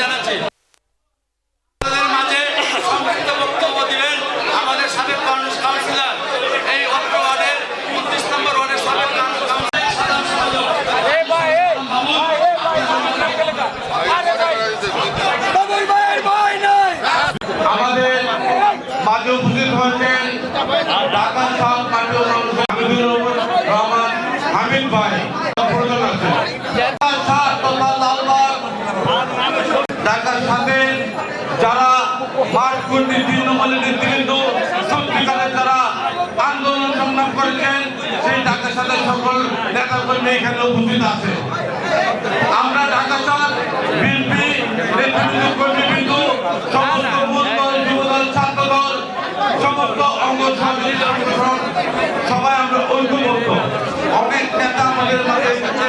সম্পাদক আমাদের মাঝে উপস্থিত হয়েছেন ঢাকা সাউথ পার্টির হামিদুর রহমান হামিদ ভাই প্রয়োজন আছে ঢাকা সাত তথা লালবাগ ঢাকার সাথে যারা মাঠ কর্মী তৃণমূলের নেতৃবৃন্দ সত্যিকারে যারা আন্দোলন সংগ্রাম করেছেন, সেই ঢাকার সাথে সকল নেতা কর্মী এখানে উপস্থিত আছে। আমরা ঢাকা সাত বিএনপি নেতৃবৃন্দ কর্মীবৃন্দ সমস্ত মূল দল যুবদল ছাত্র দল সমস্ত অঙ্গ সহযোগী সংগঠন, সবাই আমরা ঐক্যবদ্ধ। অনেক নেতা আমাদের মাঝে এসেছে।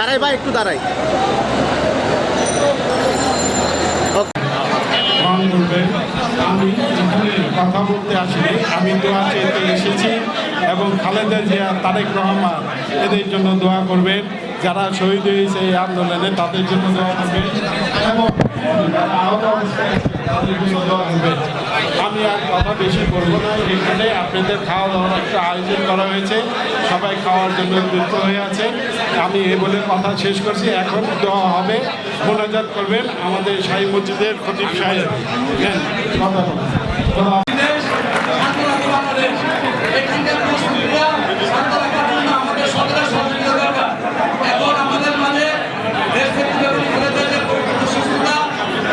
দাঁড়াই ভাই, একটু দাঁড়াই। আমি এখানে কথা বলতে আসিনি আমি দোয়া চেতে এসেছি এবং খালেদা জিয়া তারেক রহমান এদের জন্য দোয়া করবেন যারা শহীদ হয়েছে এই আন্দোলনে তাদের জন্য দোয়া করবেন আমি আর কথা বেশি বলব না, এখানে আপনাদের খাওয়া দাওয়ার একটা আয়োজন করা হয়েছে। সবাই খাওয়ার জন্য যুক্ত হয়ে আছে আমি এ বলে কথা শেষ করছি। এখন দেওয়া হবে। মোনাজাত করবেন আমাদের শাহী মসজিদের খতিব সাহেব হ্যাঁ, কথা বলুন। দোয়া দেশ শান্তি রাখব বাংলাদেশ এখানকার মুসলিমরা শান্তি রাখার জন্য আমাদের সকলের সহযোগিতা দরকার এখন আমাদের মাঝে দেশ থেকে ব্যাপী ছেলেদের যে পরিবর্তন সুস্থতা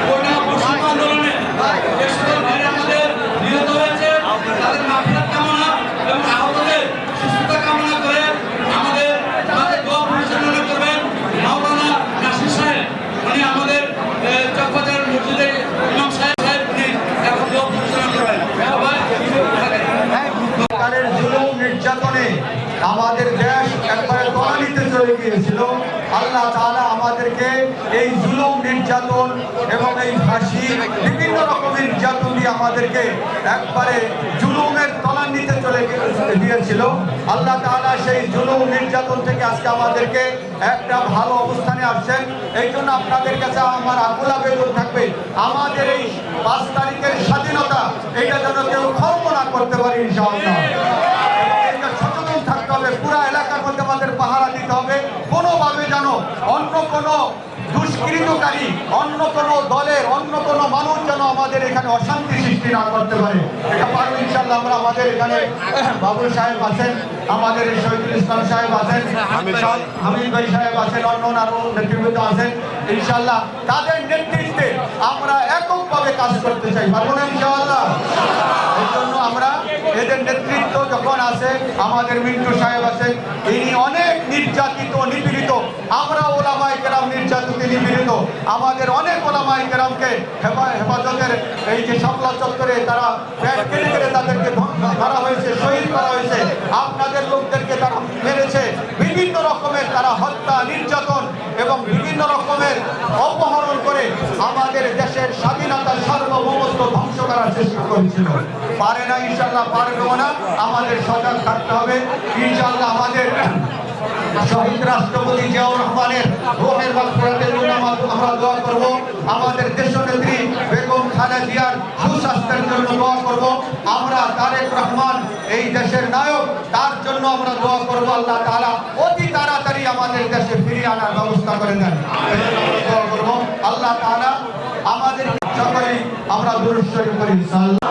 কোটা পশ্চিম আন্দোলনে যে সকল ভাইরা আমাদের নিহত হয়েছে তাদের মাফিরাত কামনা এবং আহতদের সুস্থতা কামনা করে আমাদের মাঝে দোয়া পরিচালনা করবেন মাওলানা নাসির সাহেব উনি আমাদের চকবাজার মসজিদের ইমাম সাহেব সাহেব উনি এখন দোয়া পরিচালনা করবেন সবাই সরকারের জুলুম নির্যাতনে আমাদের দেশ একবারে গিয়েছিল আল্লাহ তাআলা আমাদেরকে এই জুলুম, নির্যাতন এবং এই ফাঁসি, বিভিন্ন রকমের নির্যাতন দিয়ে আমাদেরকে একবারে জুলুমের তলানিতে চলে দিয়েছিল। আল্লাহ তাআলা সেই জুলুম, নির্যাতন থেকে আজকে আমাদেরকে একটা ভালো অবস্থানে আসছেন। এই জন্য আপনাদের কাছে আমার আকুল আবেদন থাকবে, আমাদের এই পাঁচ তারিখের স্বাধীনতা, এটা যেন কেউ ক্ষর্ম না করতে পারে ইনশাআল্লাহ। সচেতন থাকতে হবে, পুরা এলাকার মধ্যে আমাদের পাহারা দিতে হবে কোনোভাবে যেন অন্য কোনো দুষ্কৃতকারী অন্য কোনো দলের অন্য কোনো মানুষ যেন আমাদের এখানে অশান্তি সৃষ্টি না করতে পারে। এটা পারব ইনশাল্লাহ আমরা আমাদের এখানে বাবুল সাহেব আছেন আমাদের শহীদুল ইসলাম সাহেব আছেন হামিদ ভাই সাহেব আছেন অন্য আরও নেতৃবৃন্দ আছেন ইনশাল্লাহ তাদের নেতৃত্বে আমরা এককভাবে কাজ করতে চাই পারব না ইনশাআল্লাহ? এই জন্য আমরা এদের নেতৃত্ব যখন আছে আমাদের মিন্টু সাহেব আছেন ইনি অনেক নির্যাতিত নিপীড়িত। আমরা ওলামাই কেরাম নির্যাতিত নিপীড়িত। আমাদের অনেক ওলামাই কেরামকে হেফা- হেফাজতের এই যে শাপলা চত্বরে তারা ব্যাগ কেড়ে কেড়ে তাদেরকে ধরা হয়েছে, শহীদ করা হয়েছে। আপনাদের লোকদেরকে তারা মেরেছে। বিভিন্ন রকমের তারা হত্যা, নির্যাতন এবং বিভিন্ন রকমের অপহরণ করে আমাদের দেশের স্বাধীনতা সার্বভৌমত্ব ধ্বংস করার চেষ্টা করেছিল। পারে না ইনশাল্লাহ পারবেও না আমাদের সজাগ থাকতে হবে। ইনশাল্লাহ আমাদের শহীদ রাষ্ট্রপতি জিয়াউর রহমানের রোহের মাগফিরাতের জন্য আমরা- দোয়া করব। আমাদের দেশনেত্রী বেগম খালেদা জিয়ার জন্য দোয়া করব। আমরা তারেক রহমান এই দেশের নায়ক, তার জন্য আমরা দোয়া করব। আল্লাহ তাআলা অতি তাড়াতাড়ি আমাদের দেশে ফিরিয়ে আনার ব্যবস্থা করে দেন। দোয়া করব। আল্লাহ তাআলা আমাদের সকলেই আমরা দুরুশ্বরী করি সাল্লাল্লাহু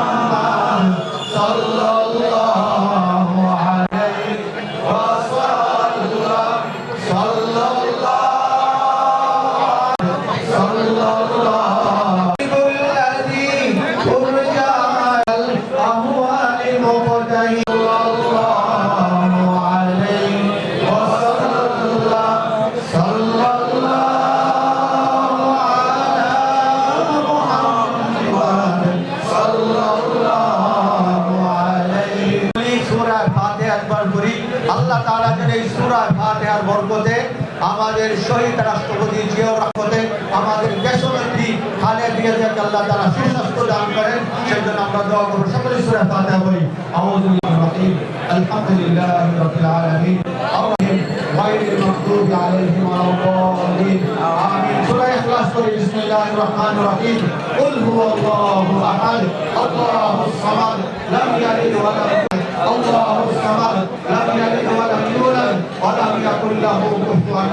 আল্লাহ তাআলা যেন এই সূরা ফাতিহার বরকতে আমাদের শহীদ রাষ্ট্রপতি জিয়াউর রহমতে আমাদের দেশনেত্রী খালেদ রিয়াজাকে আল্লাহ তারা সুস্বাস্থ্য দান করেন, সেজন্য আমরা দোয়া করব। সকলে সূরা ফাতিহা বলি আউযু বিল্লাহির রাহিম আলহামদুলিল্লাহি রাব্বিল আলামিন। আউযু গায়রিল মাগদুবি আলাইহিম ওয়ালাদ-দাল্লিন আমিন। সূরা ইখলাস করি বিসমিল্লাহির রাহমানির রাহিম। কুল হুয়াল্লাহু আহাদ। আল্লাহুস সামাদ। লাম ইয়ালিদ ওয়া লাম ইউলাদ আল্লাহুস সামাদ। লাম ইয়ালিদ ওয়া লাম ইউলাদ ওয়া লাম ইয়াকুল লাহু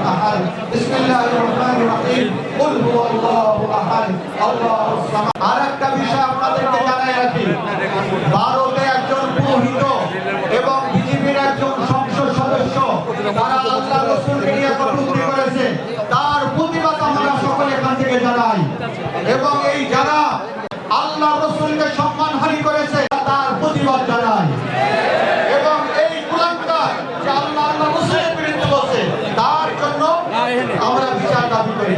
احد بسم الله الرحمن الرحيم قل هو الله احد الله الصمد আরেকটা বিষয় আপনাদেরকে জানাই রাখি ভারতে একজন পুরোহিত এবং বিজেপির একজন সংসদ সদস্য তারা আল্লাহ রসুলকে নিয়ে কটূক্তি করেছে তার প্রতিবাদ আমরা সকলে এখান থেকে জানাই এবং এই যারা আল্লাহ রসুলকে সম্মানহানি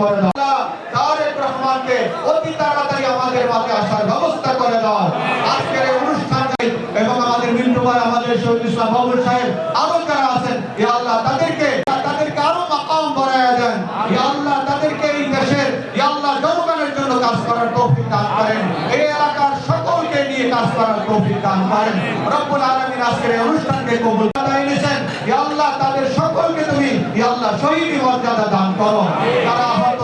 করে দাও তারেক রহমানকে অতি তাড়াতাড়ি আমাদের মাঝে আসার ব্যবস্থা করে দাও আজকের এই অনুষ্ঠানে এবং আমাদের মিন্টুবার আমাদের শহীদ ইসলাম বাবুল সাহেব আরও যারা আছেন ইয়া আল্লাহ তাদেরকে তাদেরকে আরও মাকাম বাড়ায়া দেন ইয়া আল্লাহ তাদেরকে এই দেশের ইয়া আল্লাহ জনগণের জন্য কাজ করার তৌফিক দান করেন এই এলাকার সকলকে নিয়ে কাজ করার তৌফিক দান করেন। রব্বুল আলামিন আজকের এই অনুষ্ঠানকে কবুল করে ইয়া আল্লাহ, তাদের সকলকে তুমি ইয়া আল্লাহ মর্যাদা দান করো। তারা আহত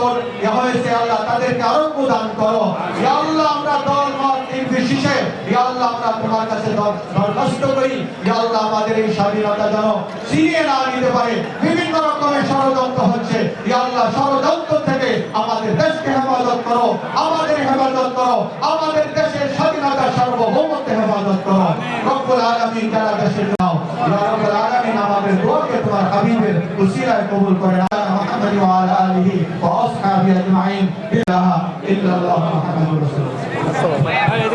হয়েছে আল্লাহ, তাদেরকে আরোগ্য দান করো। ইয়া আল্লাহ, আমরা দল, মত নির্বিশেষে ইয়া আল্লাহ, আমরা তোমার কাছে দরখাস্ত করি। ইয়া আল্লাহ, আমাদের এই স্বাধীনতা যেন ছিনিয়ে না নিতে পারে। বিভিন্ন রকমের ষড়যন্ত্র হচ্ছে। ইয়া আল্লাহ, ষড়যন্ত্র থেকে আমাদের দেশকে হেফাজত করো, আমাদের হেফাজত করো, আমাদের দেশের স্বাধীনতা সার্বভৌমত্ব হেফাজত করো রব্বুল আলামিন যারা দেশের নাও ইয়া রব্বুল আলামিন আমাদের দোয়াকে তোমার হাবিবের উসিলায় কবুল করে আলা মুহাম্মাদি ওয়া আলা আলিহি ওয়া আসহাবিহি আজমাইন। ইলাহা ইল্লাল্লাহ মুহাম্মাদুর রাসূলুল্লাহ।